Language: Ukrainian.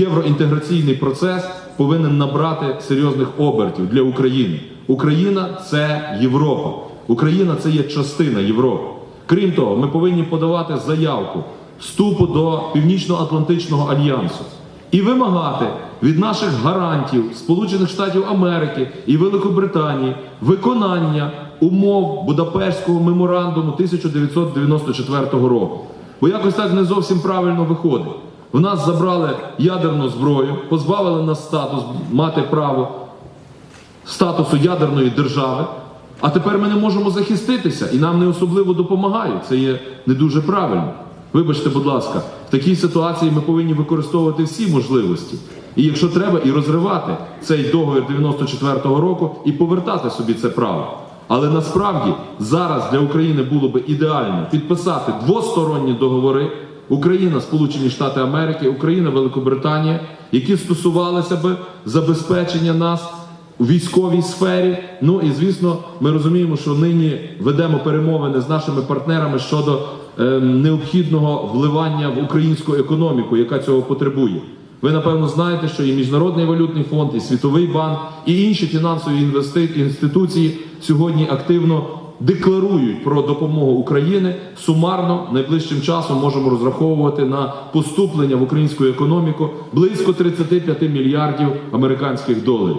Євроінтеграційний процес повинен набрати серйозних обертів для України. Україна це Європа. Україна це є частина Європи. Крім того, ми повинні подавати заявку вступу до Північно-Атлантичного альянсу і вимагати від наших гарантів Сполучених Штатів Америки і Великобританії виконання умов Будапештського меморандуму 1994 року. Бо якось так не зовсім правильно виходить. В нас забрали ядерну зброю, позбавили нас статус мати право статусу ядерної держави. А тепер ми не можемо захиститися і нам не особливо допомагають. Це є не дуже правильно. Вибачте, будь ласка, в такій ситуації ми повинні використовувати всі можливості. І якщо треба, і розривати цей договір 94-го року і повертати собі це право. Але насправді зараз для України було би ідеально підписати двосторонні договори Україна, Сполучені Штати Америки, Україна, Великобританія, які стосувалися би забезпечення нас у військовій сфері. Ну і звісно, ми розуміємо, що нині ведемо перемовини з нашими партнерами щодо ем, необхідного вливання в українську економіку, яка цього потребує. Ви напевно знаєте, що і Міжнародний валютний фонд, і Світовий банк, і інші фінансові інституції сьогодні активно декларують про допомогу України. Сумарно найближчим часом можемо розраховувати на поступлення в українську економіку близько 35 мільярдів американських доларів.